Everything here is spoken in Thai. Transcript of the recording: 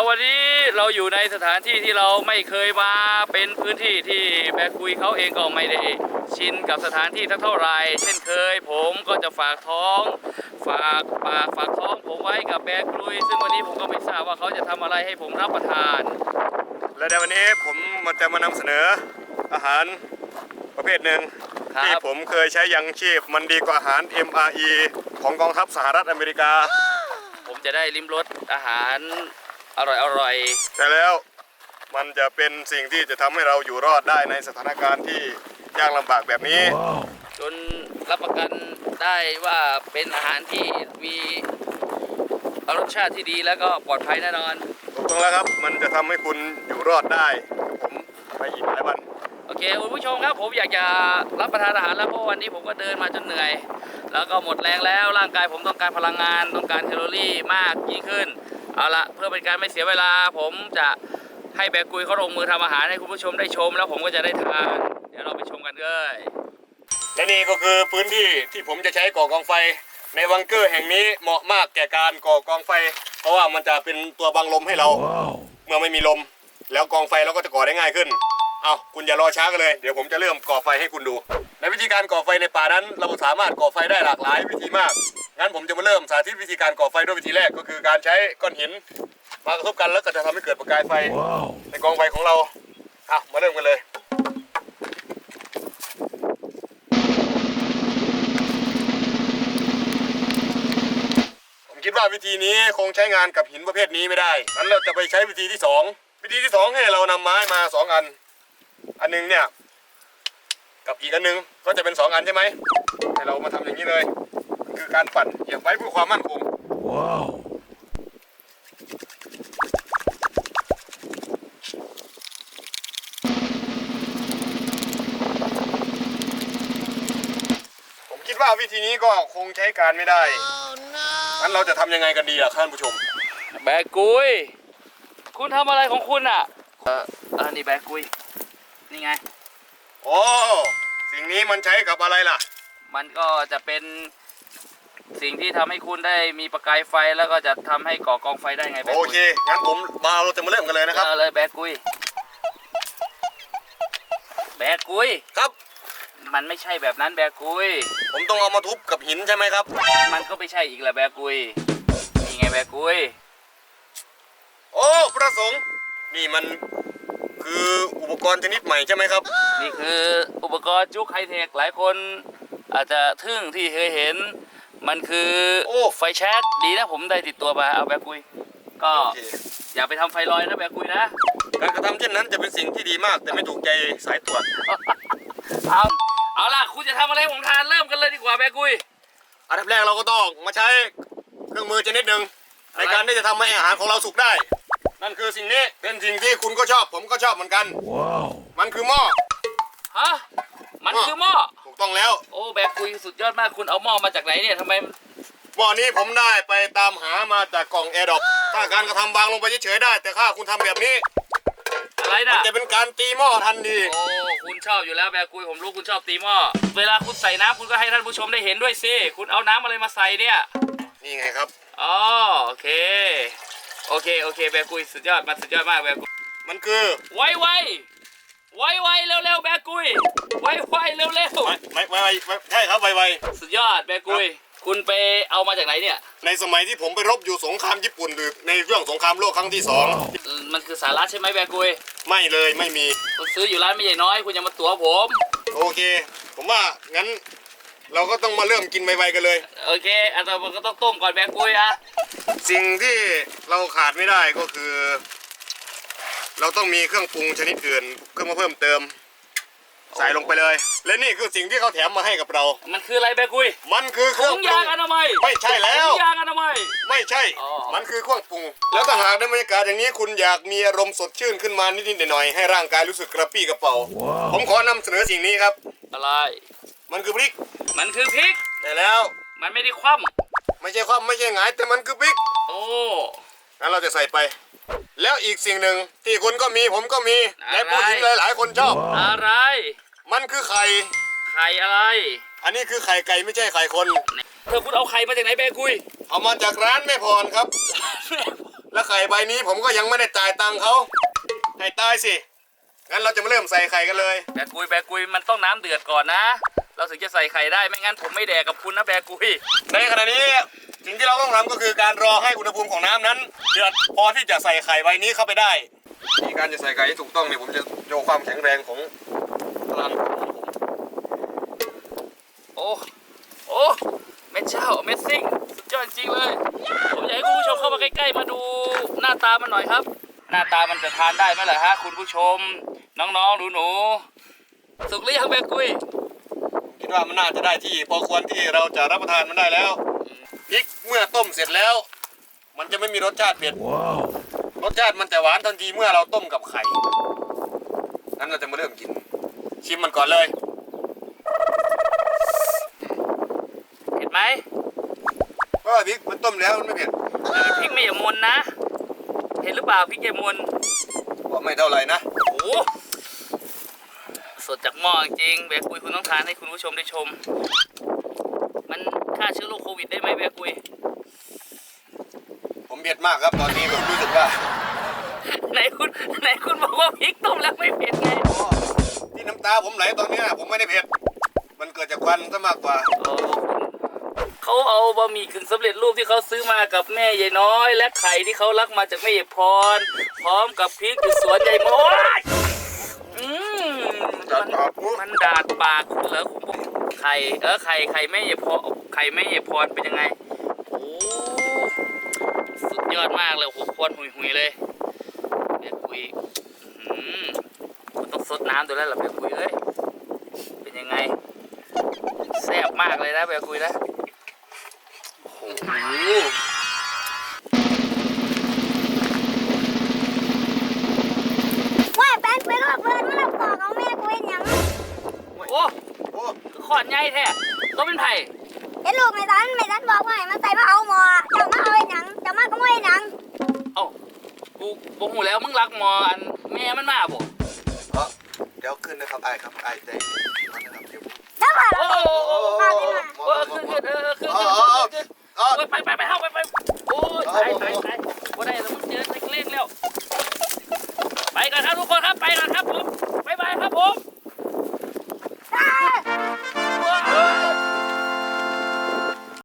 แล้ววันนี้เราอยู่ในสถานที่ที่เราไม่เคยมาเป็นพื้นที่ที่แบกกุยเขาเองก็ไม่ได้ชินกับสถานที่สักเท่าไหร่เช่นเคย ผมก็จะฝากท้อง ฝากปากฝากท้องผมไว้กับแบกกุย ซึ่งวันนี้ผมก็ไม่ทราบว่าเขาจะทำอะไรให้ผมรับประทาน และในวันนี้ผมมาจะมานำเสนออาหารประเภทหนึ่งที่ผมเคยใช้ยังชีพมันดีกว่าอาหาร MRE ของกองทัพสหรัฐอเมริกา ผมจะได้ลิ้มรสอาหาร อร่อยอร่อยแต่แล้วมันจะเป็นสิ่งที่จะทำให้เราอยู่รอดได้ในสถานการณ์ที่ยากลำบากแบบนี้ๆจนรับประกันได้ว่าเป็นอาหารที่มีรสชาติที่ดีแล้วก็ปลอดภัยแน่นอน ถูกต้องแล้วครับ มันจะทำให้คุณอยู่รอดได้ผมไปอีกหลายวัน โอเคคุณผู้ชมครับผมอยากจะรับประทานอาหารแล้วเพราะวันนี้ผมก็เดินมาจนเหนื่อย แล้วก็หมดแรงแล้วร่างกายผมต้องการพลังงานต้องการแคลอรี่มากยิ่งขึ้น เอาละเพื่อเป็นการไม่เสียเวลา ผมจะให้แบกกุยเขาลงมือทำอาหารให้คุณผู้ชมได้ชม แล้วผมก็จะได้ทานเดี๋ยวเราไปชมกันเลยและนี่ก็คือพื้นที่ที่ผมจะใช้ก่อกองไฟ ในวังเกอร์แห่งนี้เหมาะมากแก่การก่อกองไฟ เพราะว่ามันจะเป็นตัวบังลมให้เรา เมื่อไม่มีลม แล้วกองไฟเราก็จะก่อได้ง่ายขึ้นเอาคุณอย่ารอช้ากันเลยเดี๋ยวผมจะเริ่มก่อไฟให้คุณดู ในวิธีการก่อไฟในป่านั้น เราสามารถก่อไฟได้หลากหลายวิธีมาก งั้นผมจะมาเริ่มสาธิตวิธีการก่อไฟด้วยวิธีแรกก็คือการใช้ก้อนหินมากระทบกันแล้วก็จะทำให้เกิดประกายไฟ ในกองไฟของเราเอามาเริ่มกันเลยผมคิดว่าวิธีนี้คงใช้งานกับหินประเภทนี้ไม่ได้งั้นเราจะไปใช้วิธีที่สองวิธีที่สองให้เรานำไม้มาสองอัน อันหนึงเนี่ย กับอีกอันหนึงก็จะเป็นสองอันใช่ไหมให้เรามาทำอย่างนี้เลย คือการปั่นเหยียบไว้เพื่อความมั่นคงผมคิดว่าวิธีนี้ก็คงใช้การไม่ได้งั้นเราจะทำยังไงกันดีล่ะท่านผู้ชม แบกกุย คุณทำอะไรของคุณอะ เออเออนี่แบกกุย นี่ไง โอ้ สิ่งนี้มันใช้กับอะไรล่ะ มันก็จะเป็น สิ่งที่ทำให้คุณได้มีประกายไฟแล้วก็จะทำให้ก่อกองไฟได้ไงแบกโอกุยเค งั้นผมมาเราจะมาเริ่มกันเลยนะครับ เอาเลยแบกกุยแบกกุย ครับ มันไม่ใช่แบบนั้นแบกกุย ผมต้องเอามาทุบกับหินใช่ไหมครับ มันก็ไม่ใช่อีกแหละแบกกุยนี่ไงแบกกุย โอ้พระสงฆ์นี่มันคืออุปกรณ์ชนิดใหม่ใช่ไหมครับ นี่คืออุปกรณ์จุกไฮเทคหลายคนอาจจะทึ่งที่เคยเห็น มันคือโอ้ ไฟแช็กดีนะผมได้ติดตัวมาเอาแบกกุย ก็โอเคอย่าไปทำไฟลอยนะแบกกุยนะ การกระทำเช่นนั้นจะเป็นสิ่งที่ดีมาก แต่ไม่ถูกใจสายตรวจ เอาเอาล่ะคุณจะทำอะไรให้ผมทานเริ่มกันเลยดีกว่าแบกุย อันดับแรกเราก็ต้องมาใช้เครื่องมือชนิดหนึ่งอะไร ในการที่จะทำให้อาหารของเราสุกได้ นั่นคือสิ่งนี้เป็นสิ่งที่คุณก็ชอบผมก็ชอบเหมือนกัน มันคือหม้อฮะมันคือหม้อถูก ต้องแล้วโอ้แบกุยสุดยอดมากคุณเอาหม้อมาจากไหนเนี่ยทำไมหม้อนี้ผมได้ไปตามหามาจากกล่องแอร์ดอปถ้าการกระทำบางลงไปเฉยๆได้ แต่ถ้าคุณทำแบบนี้ อะไรมันนะจะเป็นการตีหม้อทันทีโอ้คุณชอบอยู่แล้วแบกุยผมรู้คุณชอบตีหม้อเวลาคุณใส่น้ำคุณก็ให้ท่านผู้ชมได้เห็นด้วยสิคุณเอาน้ำอะไรมาใส่เนี่ยนี่ไงครับ อ๋อโอเค โอเคโอเคแบกุยสุดยอดมันสุดยอดมากแบกุยมันคือไวไวไว เร็วเร็วไม่ไม่ไม่ไม่ใช่ครับไวๆสุดยอดแบกุย คุณไปเอามาจากไหนเนี่ยๆในสมัยที่ผมไปรบอยู่สงครามญี่ปุ่นหรือในเรื่องสงครามโลกครั้งที่สองมันคือสาระใช่ไหมแบกุย ไม่เลยไม่มีคุณซื้ออยู่ร้านไม่ใหญ่น้อย คุณอย่ามาตัวผม โอเค ผมว่างั้น เราก็ต้องมาเริ่มกินไวๆกันเลย โอเคอันต่อมาก็ต้องต้มก่อนแบกุยอะสิ่งที่เราขาดไม่ได้ก็คือ เราต้องมีเครื่องปรุงชนิดอื่นเครื่องมาเพิ่มเติม ใส่ลงไปเลย และนี่คือสิ่งที่เขาแถมมาให้กับเรา มันคืออะไรแบกุยมันคือเคถุรื่องงปรุยางงอนามัยไม่ใช่แล้ว ถุงยางอนามัย ไม่ใช่ อ๋อ มันคือเครื่องปรุง แล้วถ้าหากในบรรยากาศอย่างนี้คุณอยากมีอารมณ์สดชื่นขึ้นมานิดๆหน่อยๆให้ร่างกายรู้สึกกระปรี้กระเป๋า ผมขอนำเสนอสิ่งนี้ครับ อะไร มันคือพริกมันคือพริก ได้แล้ว มันไม่ได้คว่ไม่ใช่ความไม่ใช่หงายแต่มันคือพริกำโอ้ งั้นเราจะใส่ไป แล้วอีกสิ่งหนึ่งที่คุณก็มีผมก็มีอะไรและผู้หญิงหลายๆ คนชอบ อะไร มันคือไข่ ไข่อะไร อันนี้คือไข่ไก่ไม่ใช่ไข่คน เธอคุณเอาไข่มาจากไหนแบกุยเอามาจากร้านแม่พรครับ แล้วไข่ใบนี้ผมก็ยังไม่ได้จ่ายตังค์เขาให้ตายสิ งั้นเราจะมาเริ่มใส่ไข่กันเลย แบกุยแบกุยมันต้องน้ำเดือดก่อนนะ เราถึงจะใส่ไข่ได้ไม่งั้นผมไม่แดกกับคุณนะแบกุย ในขณะนี้สิ่งที่เราต้องทำก็คือการรอให้อุณหภูมิของน้ำนั้น เดือดพอที่จะใส่ไข่ใบนี้เข้าไปได้มีการจะใส่ไข่ที่ถูกต้องเนี่ยผมจะโชว์ความแข็งแรงของ พลังของผมโอ้ โอ้แม่เจ้า Amazing สุดยอดจริงเลย ผมอยากให้คุณผู้ชมเข้ามาใกล้ๆมาดูหน้าตามันหน่อยครับ หน้าตามันจะทานได้ไหมล่ะฮะคุณผู้ชม น้องๆหนูๆสุกหรือยังแบกุยผมคิดว่ามันน่าจะได้ที่พอควรที่เราจะรับประทานมันได้แล้วพริกเมื่อต้มเสร็จแล้ว มันจะไม่มีรสชาติเผ็ดรสชาติมันจะหวานทันทีเมื่อเราต้มกับไข่นั้นเราจะมาเริ่มกิน ชิมมันก่อนเลยเห็นไหมเพราะว่าพริกมันต้มแล้วมันไม่เผ็ดพริกไม่อย่ามนนะ เห็นหรือเปล่าพริกอย่ามนก็ไม่เท่าไหร่นะโอ้โหสดจากหม้อจริงแบกุยคุณต้องทานให้คุณผู้ชมได้ชม มันฆ่าเชื้อโรคโควิดได้ไหมแบกุย ผมเผ็ดมากครับตอนนี้ผมรู้สึกว่า ไหนคุณไหนคุณบอกว่าพริกต้มแล้วไม่เผ็ดไงที่ น้ำตาผมไหลตอนเนี้ยผมไม่ได้เผ็ด มันเกิดจากควันซะมากกว่าโอ้เขาเอาบะหมี่กึ่งสำเร็จรูปที่เขาซื้อมากับแม่ยายน้อย และไข่ที่เขารักมาจากแม่ยายพร พร้อมกับพริกอยู่สวนยายมดอืมดาดปากกู มันดาดปากคุณเหรอคุณบอกไข่เออไข่ไข่แม่ยายพรไข่แม่ยายพรเป็นยังไงโอ้สุดยอดมากเลยโอ้โหควนหุยหุยๆเลยเบียกุยอืม คุณต้องซดน้ำดูแล้วเหรอเบียกุยเอ้ยเป็นยังไงแซ่บมากเลยนะเบียกุยนะว่าแป้นไปรอบเบิร์นมาแล้วบอกเอาแม่กูเห็นหยังโอ้โอ้ขอดใหญ่แท้ก็เป็นไผ่เห็นลูกไม่ทันไม่ทันบอกว่าให้มาใส่มาเอาหมอเจ้ามาเอาเห็นหยังเจ้ามาก็ไม่เห็นหยังเอ้ากูบอกหูแล้วมึงรักหมออันแม่มันมาบ่ เอ้อเดี๋ยวขึ้นนะครับไอ้ครับไอ้เย็นๆนะครับเดี๋ยวน้ำผ่านโอ้โหเออขึ้นขึ้นเออขึ้นขึ้นขึ้นอ้าวไปไปไปเข้าไปไปโอ้ยตายตายตายบ่ได้แล้วมึงเจอเล็กๆแล้วไปกันครับทุกคน